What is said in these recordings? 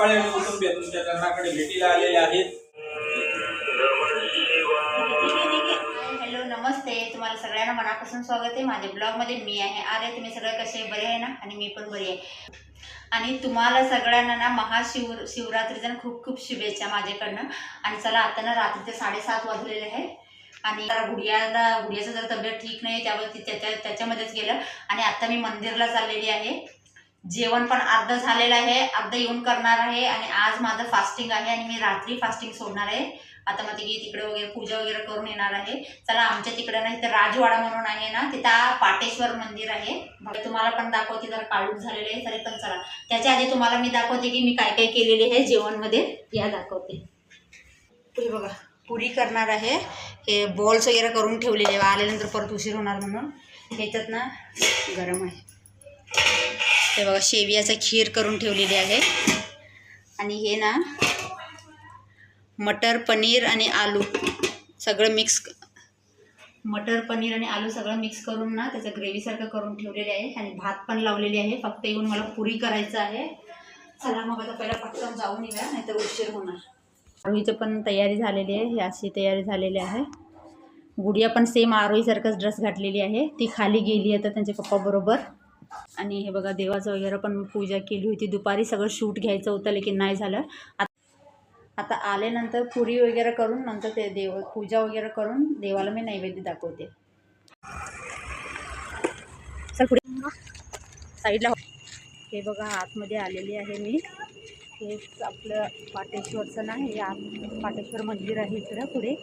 रंकाळे आणि कुटुंबीय तुमच्या चरणाकडे भेटीला आलेले आहेत. हॅलो नमस्ते. तुम्हाला सगळ्यांना मनापासून स्वागत आहे. माझ्या ब्लॉगमध्ये मी आहे. अरे तुम्ही सगळे कसे बरे आहे ना? आणि मी पण बरी आहे. आणि तुम्हाला सगळ्यांना ना महाशिव शिवरात्रीच्या जण खूप खूप शुभेच्छा माझ्याकडनं. आणि चला आता ना रात्रीचे साडेसात वाजलेले आहे. आणि जरा गुडियाला गुडियाचं जरा तब्येत ठीक नाही त्यावर त्याच्या त्याच्यामध्येच गेलं. आणि आता मी मंदिरला चाललेली आहे. जेवण पण अर्ध झालेलं आहे अर्ध येऊन करणार आहे आणि आज माझं फास्टिंग आहे आणि मी रात्री फास्टिंग सोडणार आहे. आता मग तिकडे तिकडे वगैरे पूजा वगैरे करून येणार आहे. चला आमच्या तिकडे ना इथं राजवाडा म्हणून आहे ना तिथं पाटेश्वर मंदिर आहे. तुम्हाला पण दाखवते जरा काळूक झालेले आहे तरी पण चला. त्याच्या आधी तुम्हाला मी दाखवते की मी काय काय केलेले आहे जेवणमध्ये. या दाखवते. पुरी बघा पुरी करणार आहे. हे बॉल्स वगैरे करून ठेवलेले आल्यानंतर परत उशीर होणार म्हणून. ह्याच्यात ना गरम आहे. हे बघा शेवियाचा खीर करून ठेवलेली आहे. आणि हे ना मटर पनीर आणि आलू सगळं मिक्स मटर पनीर आणि आलू सगळं मिक्स करून ना त्याचं ग्रेव्हीसारखं करून ठेवलेले आहे. आणि भात पण लावलेली आहे. फक्त येऊन मला पुरी करायचं आहे. चला मग आता पहिला पटकन जाऊन येऊया नाहीतर उशीर होणार. आरोईचं पण तयारी झालेली आहे. ही अशी तयारी झालेली आहे. गुडिया पण सेम आरोहीसारखंच ड्रेस घातलेली आहे. ती खाली गेली आहे तर त्यांच्या पप्पाबरोबर आणि हे बघा देवाचं वगैरे पण पूजा केली होती. दुपारी सगळं शूट घ्यायचं होतं लेकिन नाही झालं. आता आल्यानंतर पुरी वगैरे करून नंतर ते देव पूजा वगैरे करून देवाला मी नैवेद्य दाखवते. चल पुढे. साईडला हो. हे. बघा आतमध्ये आलेली आहे मी. हे आपलं पाटेश्वरचं ना हे आत पाटेश्वर मंदिर आहे इकडं पुढे.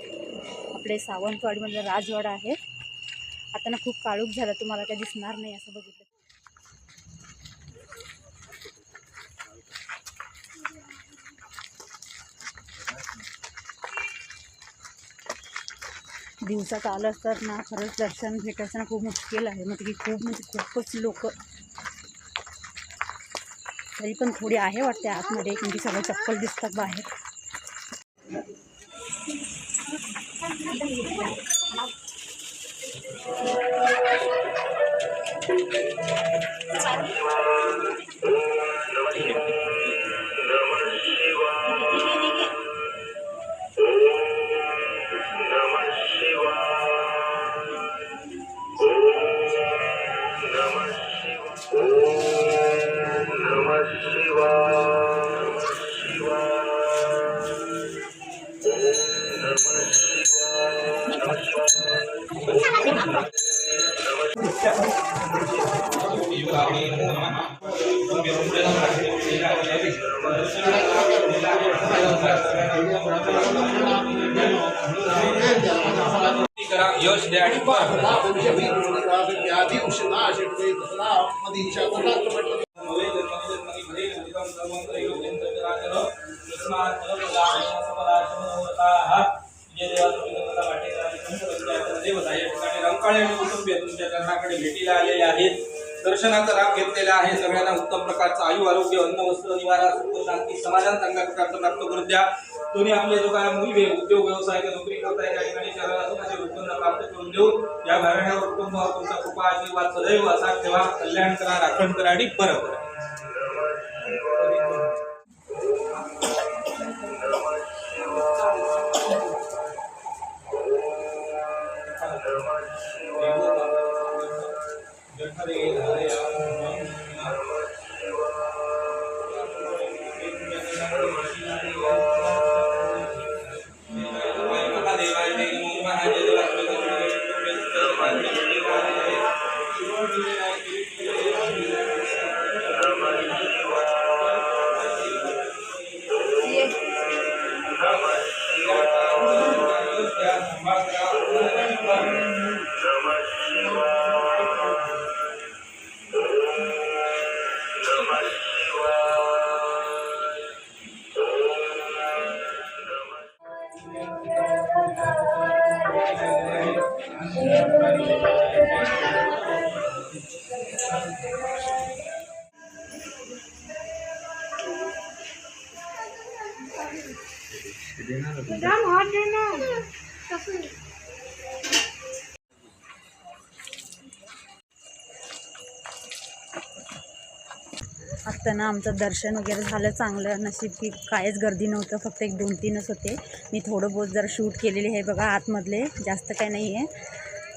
आपले सावंतवाडीमधलं राजवाडा आहे. आता ना खूप काळूक झालं तुम्हाला काय दिसणार नाही असं बघितलं. दिवसात आलं तर ना खरंच दर्शन भेटायचं ना खूप मुश्किल आहे. मग की खूप म्हणजे खूपच लोक. तरी पण थोडी आहे वाटते आतमध्ये म्हणजे सगळं चप्पल दिसतात बाहेर. करा यश द्या आणि परत रंकाळे आणि कुटुंबीय तुमच्या चरणाकडे भेटीला आलेले आहेत. दर्शनाचा लाभ घेतलेला आहे. सगळ्यांना उत्तम प्रकारचं आयु आरोग्य अन्न वस्त्र निवारा सुख शांती समाधान चांगल्या प्रकारचं प्राप्त करून द्या. तुम्ही आपले जो काय मुली उद्योग व्यवसाय नोकरी करताय त्या ठिकाणी शहरातून असे उत्पन्न प्राप्त करून देऊ या घराण्यावर कुटुंबावर तुमचा कृपा आशीर्वाद सदैव असा ठेवा. कल्याण करा राखण करा आणि बरं करा असताना आमचं दर्शन वगैरे झालं चांगलं नशीब की कायच गर्दी नव्हतं फक्त एक दोन तीनच होते. मी थोडं बहुत जरा शूट केलेले हे बघा आतमधले जास्त काही नाही आहे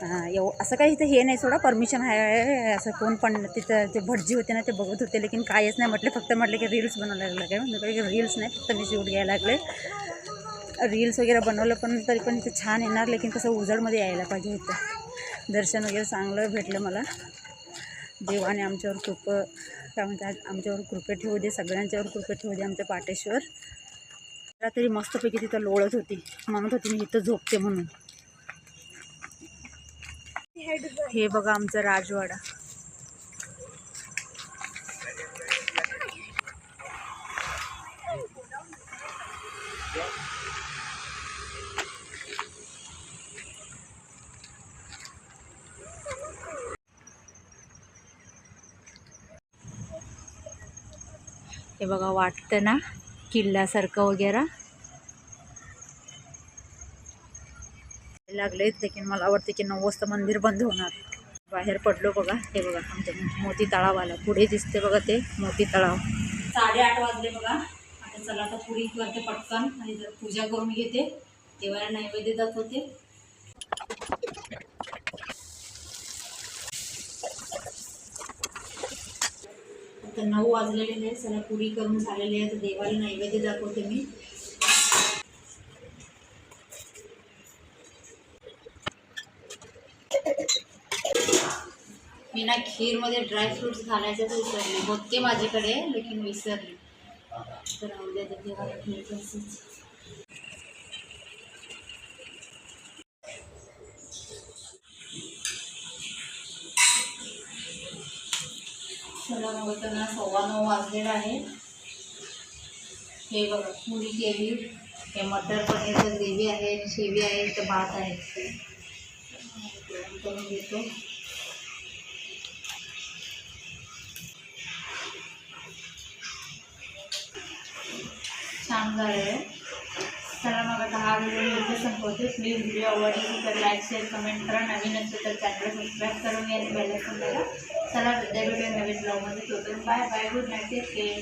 एव असं काही इथं हे नाही सोडा परमिशन आहे असं कोण पण तिथं ते भटजी होते ना ते बघत होते लेकिन कायच नाही म्हटले फक्त म्हटले की रील्स बनवायला लागले म्हणजे रील्स नाही फक्त मी शूट घ्यायला लागले. रील्स वगैरे बनवलं पण तरी पण इथं छान येणार लेकिन कसं उजळमध्ये यायला पाहिजे होतं. दर्शन वगैरे चांगलं भेटलं मला. देवाने आमच्यावर कृप काय म्हणतात आमच्यावर कृपे ठेवू दे सगळ्यांच्यावर कृपे ठेवू दे आमच्या पाटेश्वर तरी मस्तपैकी तिथं लोळत होती म्हणत होती मी इथं झोपते म्हणून. हे बघा आमचा राजवाडा. हे बघा वाटतं ना किल्ल्यासारखं वगैरे. लागलेत लेकिन मला आवडते की नऊ वाजता मंदिर बंद होणार. बाहेर पडलो बघा हे बघा आमच्या मोती तळाव आला पुढे दिसते बघा ते मोती तळाव. साडेआठ वाजले बघा. आता चला आता पुरी करते पटकन आणि जर पूजा करून घेते देवाला नैवेद्य जात होते आता नऊ वाजलेले आहे चला पुरी करून झालेली आहे तर देवाला नैवेद्य दाखवते मी. मी ना खीरमध्ये ड्रायफ्रुट्स तर विसरले. होते माझ्याकडे लेकिन विसरले. तर राहू द्या चला मग त्यांना सव्वा नऊ वाजलेला आहे. हे बघा पुरी केली. हे मटर पनीरचं ग्रेव्ही आहे शेवी आहे तर भात आहे. गरम करून घेतो छान झालं आहे. चला मग आता हा व्हिडिओ मी इथे संपवते. प्लीज व्हिडिओ आवडली तर लाईक शेअर कमेंट करा. नवीन असेल तर चॅनल सबस्क्राईब करून घ्या आणि बेल आयकॉन चला सध्या भेटूया नवीन ब्लॉगमध्ये तोपर्यंत bye bye good night take care